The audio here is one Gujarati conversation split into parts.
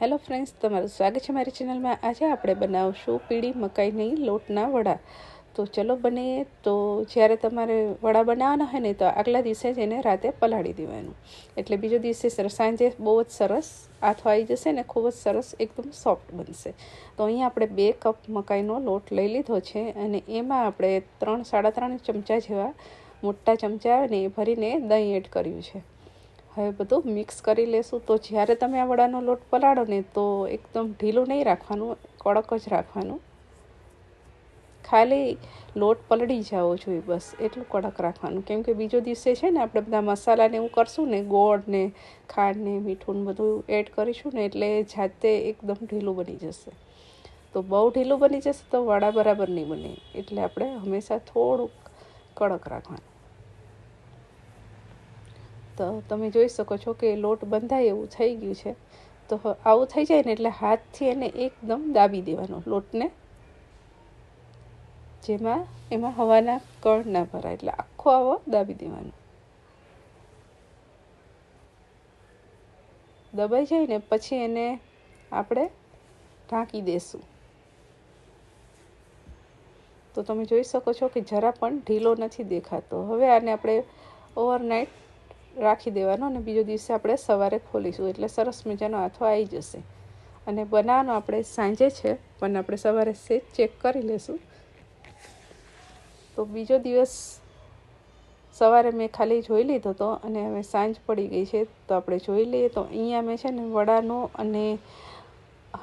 હેલો ફ્રેન્ડ્સ, તમારું સ્વાગત છે મારી ચેનલમાં. આજે આપણે બનાવશું પીળી મકાઈની લોટના વડા. તો ચલો બનીએ. તો જ્યારે તમારે વડા બનાવવાના હોય ને, તો આગલા દિવસે જ એને રાતે પલાળી દેવાનું. એટલે બીજો દિવસે સાંજે બહુ જ સરસ આથો આવી જશે ને, ખૂબ જ સરસ એકદમ સોફ્ટ બનશે. તો અહીંયા આપણે બે કપ મકાઈનો લોટ લઈ લીધો છે અને એમાં આપણે ત્રણ, સાડા ત્રણ ચમચા જેવા મોટા ચમચા ને ભરીને દહીં એડ કર્યું છે. હવે બધું મિક્સ કરી લેશું. તો જ્યારે તમે આ વડાનો લોટ પલાળો ને, તો એકદમ ઢીલું નહીં રાખવાનું, કડક જ રાખવાનું. ખાલી લોટ પલળી જવો જોઈએ બસ, એટલું કડક રાખવાનું. કેમ કે બીજો દિવસે છે ને, આપણે બધા મસાલાને એવું કરશું ને, ગોળ ને, ખાંડ ને, મીઠું બધું એડ કરીશું ને, એટલે જાતે એકદમ ઢીલું બની જશે. તો બહુ ઢીલું બની જશે તો વડા બરાબર નહીં બને. એટલે આપણે હંમેશા થોડુંક કડક રાખવાનું. તો તમે જોઈ શકો છો કે લોટ બંધાય એવું થઈ ગયું છે. તો આવું થઈ જાય ને એટલે હાથથી એને એકદમ દાબી દેવાનો લોટને. જેમાં એમાં હવાના કણ ના ભરાય એટલે આખો આવો દાબી દેવાનો. દબાઈ જાય ને પછી એને આપણે ઢાંકી દેશું. તો તમે જોઈ શકો છો કે જરા પણ ઢીલો નથી દેખાતો. હવે આને આપણે ઓવરનાઇટ રાખી દેવાનો અને બીજો દિવસે આપણે સવારે ખોલીશું. એટલે સરસ મજાનો આથો આવી જશે. અને બનાવવાનો આપણે સાંજે છે, પણ આપણે સવારે સેજ ચેક કરી લેશું. તો બીજો દિવસ સવારે મેં ખાલી જોઈ લીધો હતો અને હવે સાંજ પડી ગઈ છે, તો આપણે જોઈ લઈએ. તો અહીંયા મેં છે ને વડાનો અને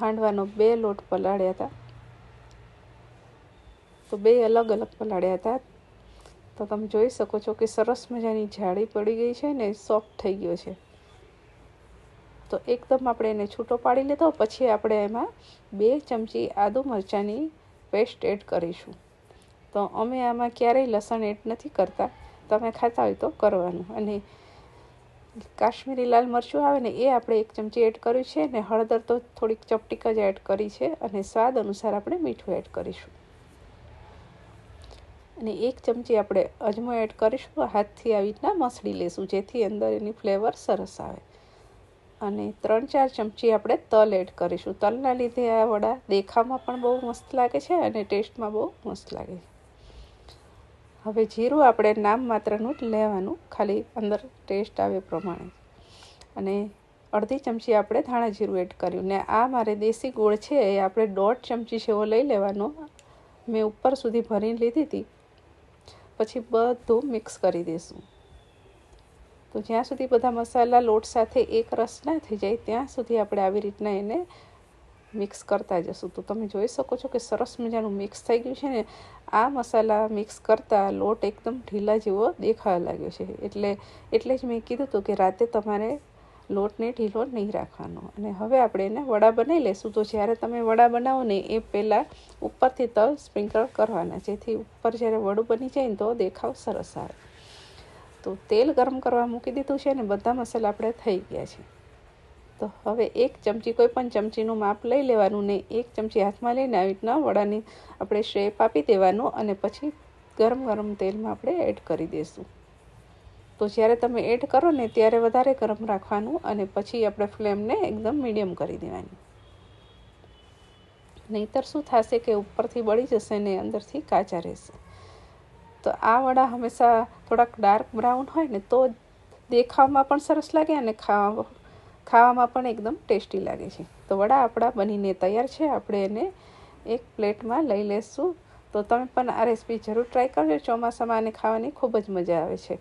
હાંડવાનો બે લોટ પલાળ્યા હતા. તો બે અલગ અલગ પલાળ્યા હતા. તો તમે જોઈ શકો છો કે સરસ મજાની જાળી પડી ગઈ છે ને સોફ્ટ થઈ ગયો છે. તો એકદમ આપણે એને છૂટો પાડી લીધો, પછી આપણે એમાં બે ચમચી આદુ મરચાંની પેસ્ટ એડ કરીશું. તો અમે આમાં ક્યારેય લસણ એડ નથી કરતા. તમે ખાતા હોય તો કરવાનું. અને કાશ્મીરી લાલ મરચું આવે ને એ આપણે એક ચમચી એડ કર્યું છે ને હળદર તો થોડીક ચપટીક જ એડ કરી છે અને સ્વાદ અનુસાર આપણે મીઠું એડ કરીશું. અને એક ચમચી આપણે અજમો એડ કરીશું હાથથી આવી રીતના મસળી લેશું, જેથી અંદર એની ફ્લેવર સરસ આવે. અને ત્રણ ચાર ચમચી આપણે તલ એડ કરીશું. તલના લીધે આ વડા દેખાવમાં પણ બહુ મસ્ત લાગે છે અને ટેસ્ટમાં બહુ મસ્ત લાગે છે. હવે જીરું આપણે નામ માત્રનું જ લેવાનું, ખાલી અંદર ટેસ્ટ આવે પ્રમાણે. અને અડધી ચમચી આપણે ધાણા જીરું એડ કર્યું. ને આ મારે દેશી ગોળ છે, એ આપણે દોઢ ચમચી જેવો લઈ લેવાનો. મેં ઉપર સુધી ભરીને લીધી હતી. પછી બધું મિક્સ કરી દઈશું. તો જ્યાં સુધી બધા મસાલા લોટ સાથે એક રસ ના થઈ જાય, ત્યાં સુધી આપણે આવી રીતના એને મિક્સ કરતા જશું. તો તમે જોઈ શકો છો કે સરસ મજાનું મિક્સ થઈ ગયું છે ને, આ મસાલા મિક્સ કરતાં લોટ એકદમ ઢીલા જેવો દેખાવા લાગ્યો છે. એટલે એટલે જ મેં કીધું હતું કે રાતે તમારે લોટને ઢીલો નહીં રાખવાનો. અને હવે આપણે એને વડા બનાવી લેશું. તો જ્યારે તમે વડા બનાવો ને, એ પહેલાં ઉપરથી તલ સ્પ્રિંકલ કરવાના. જેથી ઉપર જ્યારે વડું બની જાય ને, તો દેખાવ સરસ આવે. તો તેલ ગરમ કરવા મૂકી દીધું છે ને બધા મસાલા આપણે થઈ ગયા છે. તો હવે એક ચમચી કોઈ પણ ચમચીનું માપ લઈ લેવાનું ને, એક ચમચી હાથમાં લઈને આવી રીતના વડાની આપણે શેપ આપી દેવાનું અને પછી ગરમ ગરમ તેલમાં આપણે એડ કરી દઈશું તો જ્યારે તમે એડ કરો ને ત્યારે વધારે ગરમ રાખવાનું અને પછી આપણે ફ્લેમને એકદમ મીડિયમ કરી દેવાની. નહીતર શું થશે કે ઉપરથી બળી જશે ને અંદરથી કાચા રહેશે. તો આ વડા હંમેશા થોડાક ડાર્ક બ્રાઉન હોય ને તો દેખાવમાં પણ સરસ લાગે અને ખાવા, ખાવામાં પણ એકદમ ટેસ્ટી લાગે છે. તો વડા આપણા બનીને તૈયાર છે, આપણે એને એક પ્લેટમાં લઈ લેશું. તો તમે પણ આ રેસીપી જરૂર ટ્રાય કરજો. ચોમાસામાં આને ખાવાની ખૂબ જ મજા આવે છે.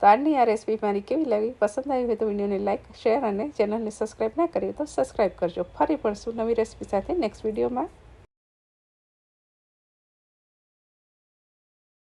તો આજની આ રેસીપી મારી કેવી લાગી? પસંદ આવી હોય તો વિડીયોને લાઇક શેર અને ચેનલને સબસ્ક્રાઈબ ના કરી તો સબસ્ક્રાઈબ કરજો. ફરી પડશું નવી રેસીપી સાથે નેક્સ્ટ વિડીયોમાં